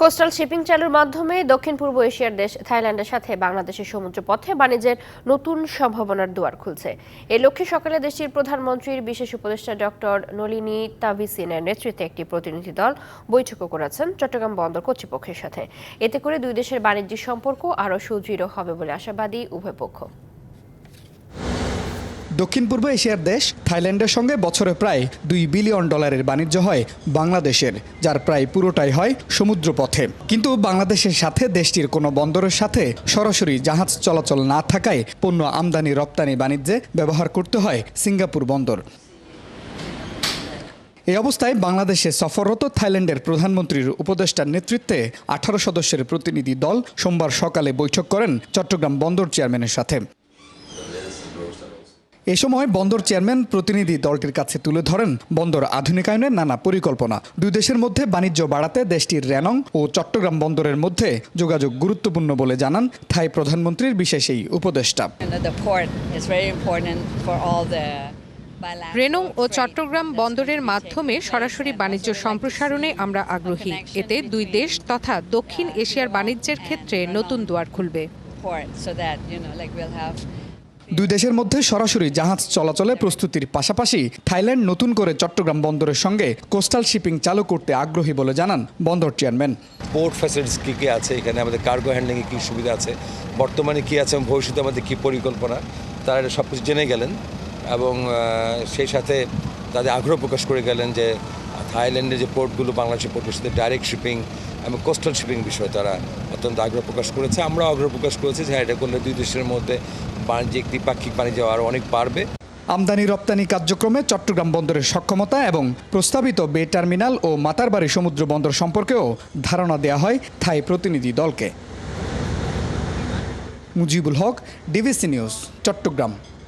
Coastal shipping চালুর মাধ্যমে দক্ষিণ পূর্ব এশিয়ার দেশ থাইল্যান্ডের সাথে বাংলাদেশের সমুদ্রপথে বাণিজ্যের নতুন সম্ভাবনার দুয়ার খুলছে। এ লক্ষ্যে সকালে দেশটির প্রধানমন্ত্রীর বিশেষ উপদেষ্টা ডক্টর নলিনী তাভিসিনের নেতৃত্বে একটি প্রতিনিধি দল বৈঠকও করেছেন চট্টগ্রাম বন্দর কর্তৃপক্ষের সাথে। এতে করে দুই দেশের বাণিজ্যিক সম্পর্ক আরও সুদৃঢ় হবে বলে আশাবাদী উভয় পক্ষ। দক্ষিণ পূর্ব এশিয়ার দেশ থাইল্যান্ডের সঙ্গে বছরে প্রায় দুই বিলিয়ন ডলারের বাণিজ্য হয় বাংলাদেশের, যার প্রায় পুরোটাই হয় সমুদ্রপথে। কিন্তু বাংলাদেশের সাথে দেশটির কোনো বন্দরের সাথে সরাসরি জাহাজ চলাচল না থাকায় পণ্য আমদানি, রপ্তানি, বাণিজ্যে ব্যবহার করতে হয় সিঙ্গাপুর বন্দর। এই অবস্থায় বাংলাদেশে সফররত থাইল্যান্ডের প্রধানমন্ত্রীর উপদেষ্টার নেতৃত্বে আঠারো সদস্যের প্রতিনিধি দল সোমবার সকালে বৈঠক করেন চট্টগ্রাম বন্দর চেয়ারম্যানের সাথে। এ সময় বন্দর চেয়ারম্যান প্রতিনিধি দলটির কাছে তুলে ধরেন বন্দর আধুনিকায়নের নানা পরিকল্পনা। দুই দেশের মধ্যে বাণিজ্য বাড়াতে দেশটির র্যানং ও চট্টগ্রাম বন্দরের মধ্যে যোগাযোগ গুরুত্বপূর্ণ বলে জানান থাই প্রধানমন্ত্রীর বিশেষ এই উপদেষ্টা। রেনং ও চট্টগ্রাম বন্দরের মাধ্যমে সরাসরি বাণিজ্য সম্প্রসারণে আমরা আগ্রহী। এতে দুই দেশ তথা দক্ষিণ এশিয়ার বাণিজ্যের ক্ষেত্রে নতুন দুয়ার খুলবে। দুই দেশের মধ্যে সরাসরি জাহাজ চলাচলে প্রস্তুতির পাশাপাশি থাইল্যান্ড নতুন করে চট্টগ্রাম বন্দরের সঙ্গে কোস্টাল শিপিং চালু করতে আগ্রহী বলে জানান বন্দর চেয়ারম্যান। পোর্ট ফ্যাসিলিটিস কী কী আছে? এখানে আমাদের কার্গো হ্যান্ডলিংয়ে কী সুবিধা আছে? বর্তমানে কী আছে এবং ভবিষ্যতে আমাদের কী পরিকল্পনা? তারা সব কিছু জেনে গেলেন এবং সেই সাথে তাদের আগ্রহ প্রকাশ করে গেলেন যে থাইল্যান্ডের যে পোর্টগুলো বাংলাদেশের পোর্টের সাথে ডাইরেক্ট শিপিং এবং কোস্টাল শিপিং বিষয়ে তারা অত্যন্ত আগ্রহ প্রকাশ করেছে। আমরা আগ্রহ প্রকাশ করেছি যে হ্যাঁ এটা করলে দুই দেশের মধ্যে বাণিজ্যিক, দ্বিপাক্ষিক বাণিজ্য আরও অনেক বাড়বে। আমদানি রপ্তানি কার্যক্রমে চট্টগ্রাম বন্দরের সক্ষমতা এবং প্রস্তাবিত বে টার্মিনাল ও মাতারবাড়ি সমুদ্র বন্দর সম্পর্কেও ধারণা দেওয়া হয় থাই প্রতিনিধি দলকে। Mujibul Haque DBC news, Chittagong.